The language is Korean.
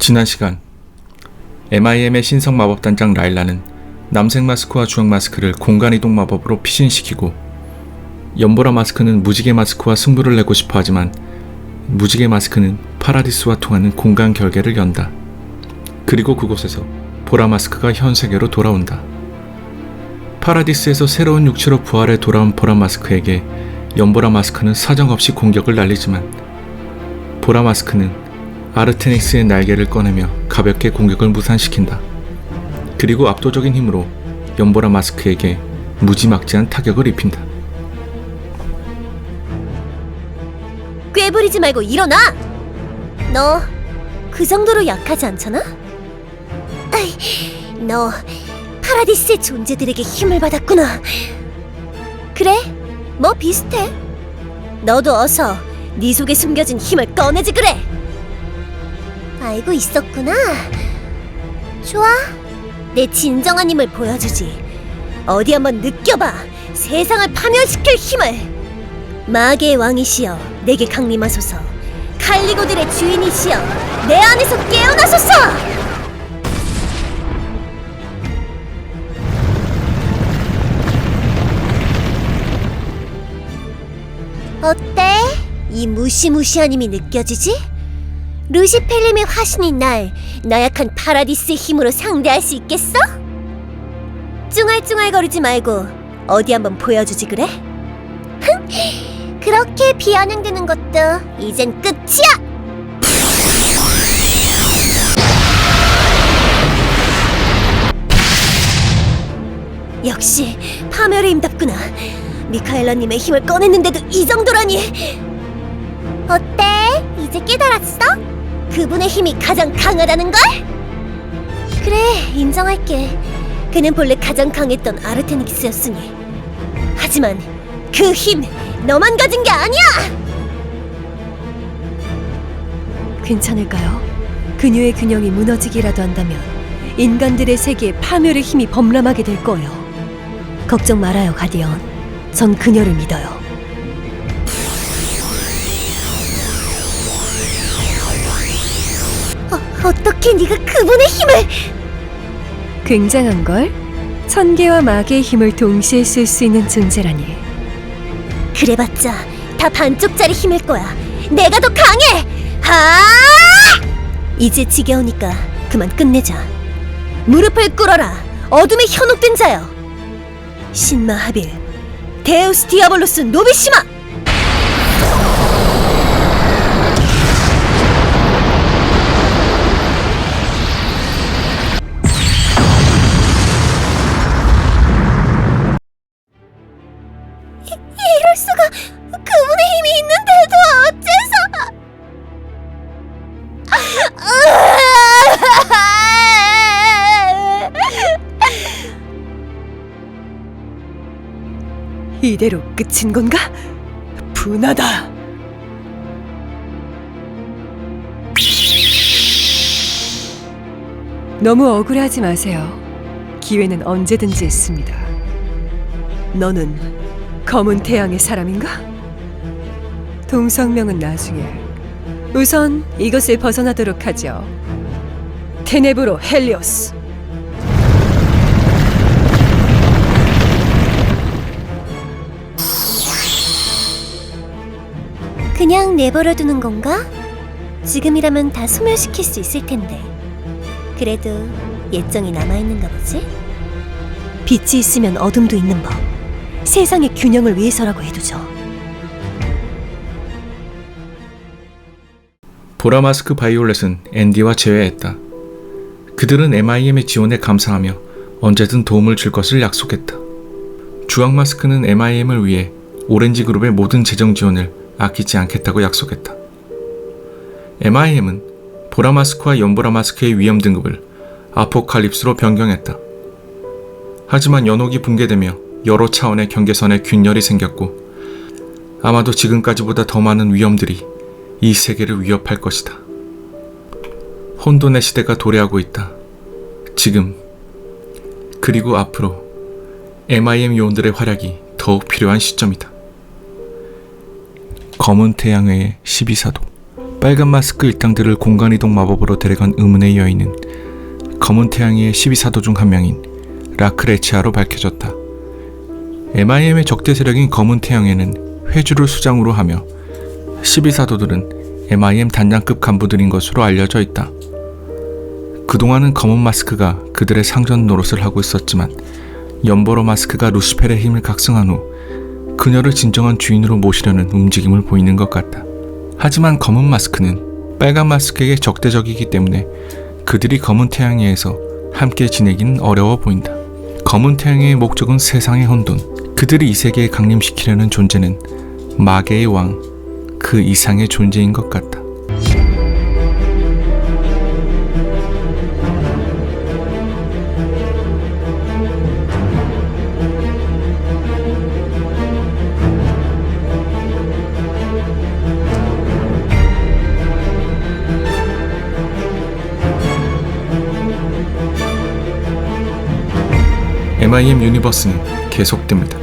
지난 시간 MIM의 신성 마법단장 라일라는 남색 마스크와 주황 마스크를 공간 이동 마법으로 피신시키고 연보라 마스크는 무지개 마스크와 승부를 내고 싶어 하지만 무지개 마스크는 파라디스와 통하는 공간 결계를 연다. 그리고 그곳에서 보라 마스크가 현 세계로 돌아온다. 파라디스에서 새로운 육체로 부활해 돌아온 보라 마스크에게 연보라 마스크는 사정없이 공격을 날리지만 보라 마스크는 아르테닉스의 날개를 꺼내며 가볍게 공격을 무산시킨다. 그리고 압도적인 힘으로 연보라 마스크에게 무지막지한 타격을 입힌다. 꾀부리지 말고 일어나! 너 그 정도로 약하지 않잖아? 너 파라디스의 존재들에게 힘을 받았구나. 그래, 뭐 비슷해. 너도 어서 네 속에 숨겨진 힘을 꺼내지 그래. 알고 있었구나. 좋아, 내 진정한 힘을 보여주지. 어디 한번 느껴봐. 세상을 파멸시킬 힘을. 마계의 왕이시여 내게 강림하소서 칼리고들의 주인이시여 내 안에서 깨어나소서 어때? 이 무시무시한 힘이 느껴지지? 루시펠림의 화신인 날 나약한 파라디스의 힘으로 상대할 수 있겠어? 쭝알쭝알거리지 말고 어디 한번 보여주지 그래? 그렇게 비아냥대는 것도 이젠 끝이야! 역시 파멸의 힘답구나. 미카엘라님의 힘을 꺼냈는데도 이 정도라니. 어때? 이제 깨달았어? 그분의 힘이 가장 강하다는 걸? 그래, 인정할게. 그는 본래 가장 강했던 아르테닉스였으니. 하지만 그 힘 너만 가진 게 아니야! 괜찮을까요? 그녀의 균형이 무너지기라도 한다면 인간들의 세계에 파멸의 힘이 범람하게 될 거예요. 걱정 말아요, 가디언. 전 그녀를 믿어요. 어, 어떻게 네가 그분의 힘을 굉장한 걸? 천개와 마계의 힘을 동시에 쓸 수 있는 존재라니. 그래봤자 다 반쪽짜리 힘일 거야 내가 더 강해! 하! 이제 지겨우니까 그만 끝내자 무릎을 꿇어라 어둠에 현혹된 자여 신마 하빌 데우스 디아볼로스 노비시마 이대로 끝인 건가? 분하다. 너무 억울해하지 마세요. 기회는 언제든지 있습니다. 너는 검은 태양의 사람인가? 동성명은 나중에. 우선 이것을 벗어나도록 하죠. 테네브로 헬리오스. 그냥 내버려 두는 건가? 지금이라면 다 소멸시킬 수 있을 텐데. 그래도 예정이 남아있는가 보지? 빛이 있으면 어둠도 있는 법. 세상의 균형을 위해서라고 해두죠. 보라 마스크 바이올렛은 앤디와 재회했다. 그들은 MIM의 지원에 감사하며 언제든 도움을 줄 것을 약속했다. 주황 마스크는 MIM을 위해 오렌지 그룹의 모든 재정 지원을 아끼지 않겠다고 약속했다. MIM은 보라 마스크와 연보라 마스크의 위험 등급을 아포칼립스로 변경했다. 하지만 연옥이 붕괴되며 여러 차원의 경계선에 균열이 생겼고 아마도 지금까지보다 더 많은 위험들이 이 세계를 위협할 것이다. 혼돈의 시대가 도래하고 있다. 지금 그리고 앞으로 MIM 요원들의 활약이 더욱 필요한 시점이다. 검은 태양의 12사도 빨간 마스크 일당들을 공간이동 마법으로 데려간 의문의 여인은 검은 태양의 12사도 중 한 명인 라크레치아로 밝혀졌다. MIM의 적대 세력인 검은 태양에는 회주를 수장으로 하며 12사도들은 MIM 단장급 간부들인 것으로 알려져 있다. 그동안은 검은 마스크가 그들의 상전 노릇을 하고 있었지만 연보로 마스크가 루시펠의 힘을 각성한 후 그녀를 진정한 주인으로 모시려는 움직임을 보이는 것 같다. 하지만 검은 마스크는 빨간 마스크에게 적대적이기 때문에 그들이 검은 태양에서 함께 지내기는 어려워 보인다. 검은 태양의 목적은 세상의 혼돈, 그들이 이 세계에 강림시키려는 존재는 마계의 왕, 그 이상의 존재인 것 같다. MIM 유니버스는 계속됩니다.